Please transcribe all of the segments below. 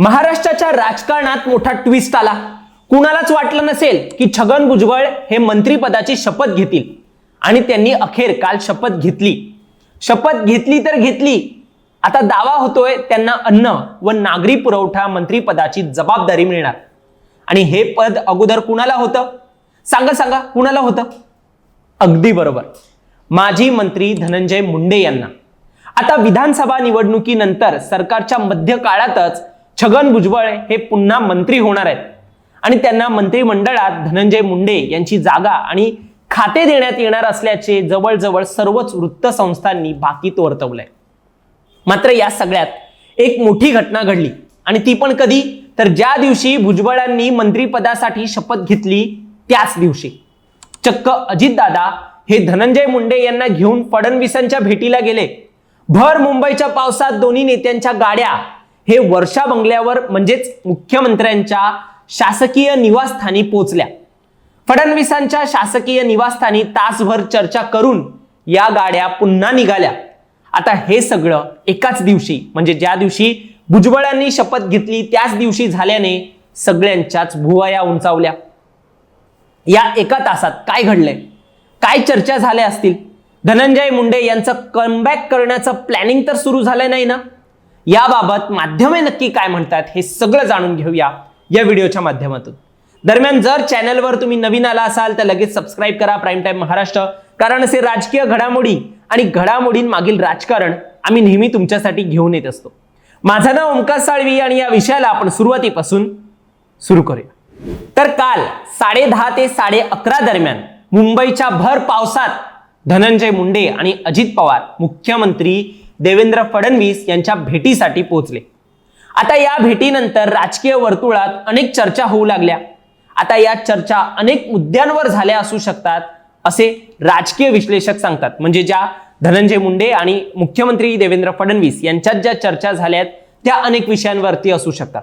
महाराष्ट्राच्या राजकारणात मोठा ट्विस्ट आला. कुणालाच वाटलं नसेल की छगन भुजबळ हे मंत्रीपदाची शपथ घेतील. आणि त्यांनी अखेर काल शपथ घेतली. शपथ घेतली तर घेतली. आता दावा होतोय त्यांना अन्न व नागरी पुरवठा मंत्रीपदाची जबाबदारी मिळणार. आणि हे पद अगोदर कुणाला होतं? सांगा सांगा कुणाला होतं? अगदी बरोबर. माजी मंत्री धनंजय मुंडे यांना. आता विधानसभा निवडणुकीनंतर सरकारच्या मध्य काळातच छगन भुजबळ हे पुन्हा मंत्री होणार आहेत. आणि त्यांना मंत्रिमंडळात धनंजय मुंडे यांची जागा आणि खाते देण्यात येणार असल्याचे जवळजवळ सर्वच वृत्तसंस्थांनी भाकीत वर्तवलंय. मात्र या सगळ्यात एक मोठी घटना घडली आणि ती पण कधी? तर ज्या दिवशी भुजबळांनी मंत्रिपदासाठी शपथ घेतली त्याच दिवशी. चक्क अजितदादा हे धनंजय मुंडे यांना घेऊन फडणवीसांच्या भेटीला गेले. भर मुंबईच्या पावसात दोन्ही नेत्यांच्या गाड्या हे वर्षा बंगल्यावर म्हणजेच मुख्यमंत्र्यांच्या शासकीय निवासस्थानी पोहोचल्या. फडणवीसांच्या शासकीय निवासस्थानी तासभर चर्चा करून या गाड्या पुन्हा निघाल्या. आता हे सगळं एकाच दिवशी म्हणजे ज्या दिवशी भुजबळांनी शपथ घेतली त्याच दिवशी झाल्याने सगळ्यांच्याच भुवया उंचावल्या. या एका तासात काय घडलंय? काय चर्चा झाल्या असतील? धनंजय मुंडे यांचं कमबॅक करण्याचं प्लॅनिंग तर सुरू झालं नाही ना? याबाबत माध्यमे नक्की काय म्हणतात हे सगळं जाणून घेऊया या व्हिडिओच्या माध्यमातून. दरम्यान जर चॅनलवर तुम्ही नवीन आला असाल तर लगेच सबस्क्राईब करा प्राईम टाईम महाराष्ट्र कारण असे राजकीय घडामोडी आणि घडामोडींमागील राजकारण आम्ही नेहमी तुमच्यासाठी घेऊन येत असतो. माझं नाव ओमकार साळवी आणि या विषयाला आपण सुरुवातीपासून सुरू करूया. तर काल साडे दहा ते साडे अकरा दरम्यान मुंबईच्या भर पावसात धनंजय मुंडे आणि अजित पवार मुख्यमंत्री देवेंद्र फडणवीस यांच्या भेटीसाठी पोहोचले. आता या भेटीनंतर राजकीय वर्तुळात अनेक चर्चा होऊ लागल्या. आता या चर्चा अनेक मुद्द्यांवर झाल्या असू शकतात असे राजकीय विश्लेषक सांगतात. म्हणजे ज्या धनंजय मुंडे आणि मुख्यमंत्री देवेंद्र फडणवीस यांच्यात ज्या चर्चा झाल्यात त्या अनेक विषयांवरती असू शकतात.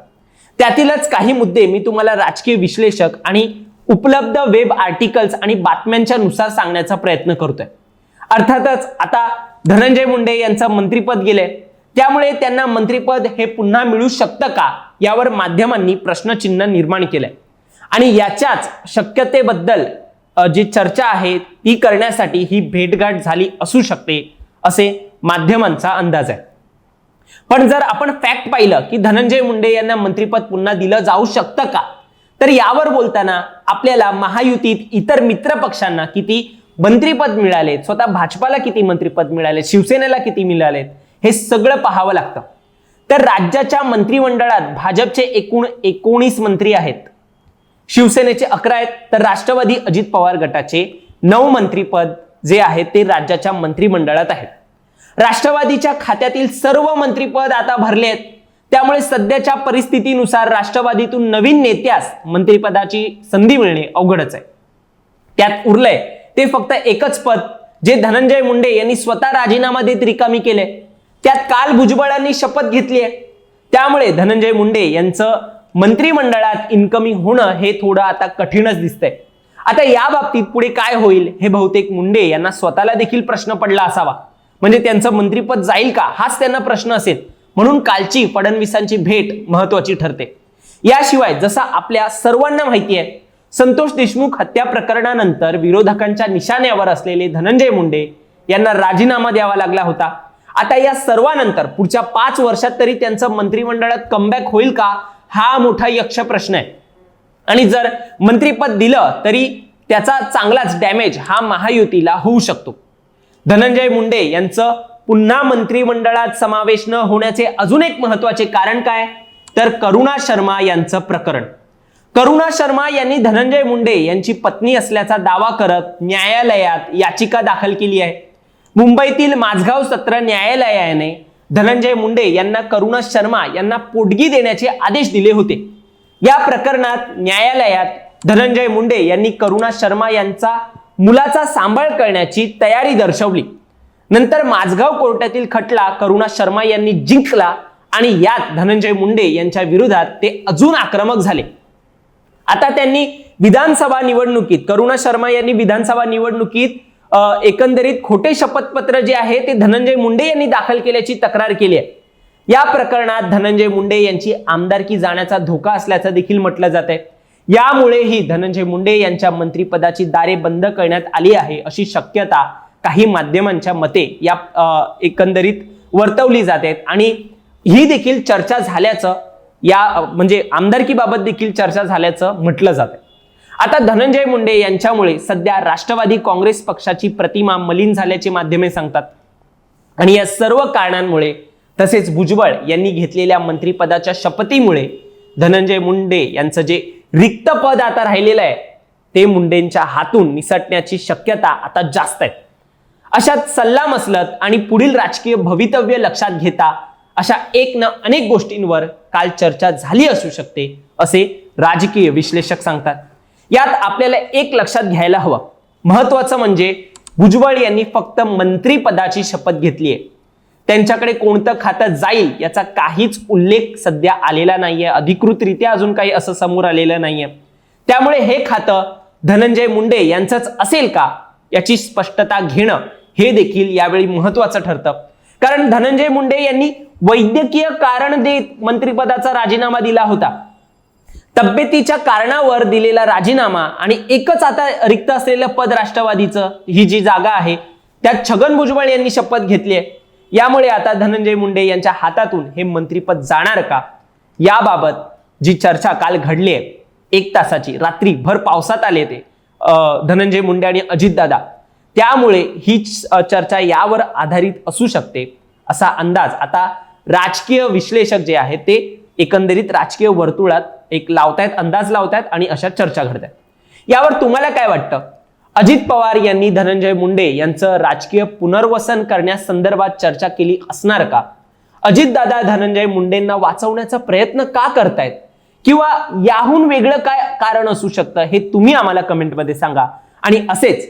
त्यातीलच काही मुद्दे मी तुम्हाला राजकीय विश्लेषक आणि उपलब्ध वेब आर्टिकल्स आणि बातम्यांच्या नुसार सांगण्याचा प्रयत्न करतोय. अर्थातच आता धनंजय मुंडे यांचं मंत्रीपद गेले. त्यामुळे त्यांना मंत्रीपद हे पुन्हा मिळू शकतं का? यावर माध्यमांनी प्रश्नचिन्ह निर्माण केलंय. आणि याच्याच शक्यतेबद्दल जी चर्चा आहे ती करण्यासाठी ही भेटगाठ झाली असू शकते असे माध्यमांचा अंदाज आहे. पण जर आपण फॅक्ट पाहिलं की धनंजय मुंडे यांना मंत्रीपद पुन्हा दिलं जाऊ शकतं का? तर यावर बोलताना आपल्याला महायुतीत इतर मित्र पक्षांना किती मंत्रीपद मिळाले स्वतः भाजपाला किती मंत्रीपद मिळाले शिवसेनेला किती मिळाले हे सगळं पाहावं लागतं. तर राज्याच्या मंत्रिमंडळात भाजपचे एकूण एकोणीस मंत्री आहेत. शिवसेनेचे अकरा आहेत. तर राष्ट्रवादी अजित पवार गटाचे नऊ मंत्रीपद जे आहेत ते राज्याच्या मंत्रिमंडळात आहेत. राष्ट्रवादीच्या खात्यातील सर्व मंत्रीपद आता भरले आहेत. त्यामुळे सध्याच्या परिस्थितीनुसार राष्ट्रवादीतून नवीन नेत्यास मंत्रिपदाची संधी मिळणे अवघडच आहे. त्यात उरलंय ते फक्त एकच पद जे धनंजय मुंडे यांनी स्वतः राजीनामा देत रिकामी केले. त्यात काल भुजबळांनी शपथ घेतली आहे. त्यामुळे धनंजय मुंडे यांचं मंत्रिमंडळात इन्कमिंग होणं हे थोडं आता कठीणच दिसतंय. आता या बाबतीत पुढे काय होईल हे बहुतेक मुंडे यांना स्वतःला देखील प्रश्न पडला असावा. म्हणजे त्यांचं मंत्रिपद जाईल का हाच त्यांना प्रश्न असेल. म्हणून कालची फडणवीसांची भेट महत्वाची ठरते. याशिवाय जसा आपल्या सर्वांना माहिती आहे संतोष देशमुख हत्या प्रकरणानंतर विरोधकांच्या निशाण्यावर असलेले धनंजय मुंडे यांना राजीनामा द्यावा लागला होता. आता या सर्वानंतर पुढच्या पाच वर्षात तरी त्यांचं मंत्रिमंडळात कमबॅक होईल का? हा मोठा यक्ष प्रश्न आहे. आणि जर मंत्रीपद दिलं तरी त्याचा चांगलाच डॅमेज हा महायुतीला होऊ शकतो. धनंजय मुंडे यांचं पुन्हा मंत्रिमंडळात समावेश न होण्याचे अजून एक महत्त्वाचे कारण काय? तर करुणा शर्मा यांचं प्रकरण. करुणा शर्मा यांनी धनंजय मुंडे यांची पत्नी असल्याचा दावा करत न्यायालयात याचिका दाखल केली आहे. मुंबईतील माझगाव सत्र न्यायालयाने धनंजय मुंडे यांना करुणा शर्मा यांना पोटगी देण्याचे आदेश दिले होते. या प्रकरणात न्यायालयात धनंजय मुंडे यांनी करुणा शर्मा यांचा मुलाचा सांभाळ करण्याची तयारी दर्शवली. नंतर माझगाव कोर्टातील खटला करुणा शर्मा यांनी जिंकला आणि यात धनंजय मुंडे यांच्या विरोधात ते अजून आक्रमक झाले. आता त्यांनी विधानसभा निवडणुकीत करुणा शर्मा यांनी विधानसभा निवडणुकीत एकंदरीत खोटे शपथपत्र जे आहे ते धनंजय मुंडे यांनी दाखल केल्याची तक्रार केली आहे. या प्रकरणात धनंजय मुंडे यांची आमदारकी जाण्याचा धोका असल्याचं देखील म्हटलं जात आहे. यामुळेही धनंजय मुंडे यांच्या मंत्रिपदाची दारे बंद करण्यात आली आहे अशी शक्यता काही माध्यमांच्या मते या एकंदरीत वर्तवली जाते. आणि ही देखील चर्चा झाल्याचं या म्हणजे आमदारकीबाबत देखील चर्चा झाल्याचं म्हटलं जात आहे. आता धनंजय मुंडे यांच्यामुळे सध्या राष्ट्रवादी काँग्रेस पक्षाची प्रतिमा मलिन झाल्याची माध्यमे सांगतात. आणि या सर्व कारणांमुळे तसेच भुजबळ यांनी घेतलेल्या मंत्रिपदाच्या शपथीमुळे धनंजय मुंडे यांचं जे रिक्त पद आता राहिलेलं आहे ते मुंडेंच्या हातून निसटण्याची शक्यता आता जास्त आहे. अशात सल्ला मसलत आणि पुढील राजकीय भवितव्य लक्षात घेता अशा एक न अनेक गोष्टींवर काल चर्चा झाली असू शकते असे राजकीय विश्लेषक सांगतात. यात आपल्याला एक लक्षात घ्यायला हवं. महत्वाचं म्हणजे भुजबळ यांनी फक्त मंत्रीपदाची शपथ घेतली आहे. त्यांच्याकडे कोणतं खातं जाईल याचा काहीच उल्लेख सध्या आलेला नाहीये. अधिकृतरित्या अजून काही असं समोर आलेलं नाहीये. त्यामुळे हे खातं धनंजय मुंडे यांचंच असेल का याची स्पष्टता घेणं हे देखील यावेळी महत्वाचं ठरतं. कारण धनंजय मुंडे यांनी वैद्यकीय कारण देत मंत्रिपदाचा राजीनामा दिला होता. तब्येतीच्या कारणावर दिलेला राजीनामा आणि एकच आता रिक्त असलेलं पद राष्ट्रवादीचं ही जी जागा आहे त्यात छगन भुजबळ यांनी शपथ घेतली आहे. यामुळे आता धनंजय मुंडे यांच्या हातातून हे मंत्रिपद जाणार का? याबाबत जी चर्चा काल घडली आहे एक तासाची रात्री भर पावसात आले ते. धनंजय मुंडे आणि अजितदादा त्यामुळे ही चर्चा यावर आधारित असू शकते असा अंदाज. आता राजकीय विश्लेषक जे आहेत ते एकंदरीत राजकीय वर्तुळात एक लावतायत अंदाज लावतायत आणि अशा चर्चा घडतायत. यावर तुम्हाला काय वाटतं? अजित पवार यांनी धनंजय मुंडे यांचं राजकीय पुनर्वसन करण्यासंदर्भात चर्चा केली असणार का? अजितदादा धनंजय मुंडेंना वाचवण्याचा प्रयत्न का करतायत? किंवा याहून वेगळं काय कारण असू शकतं हे तुम्ही आम्हाला कमेंटमध्ये सांगा. आणि असेच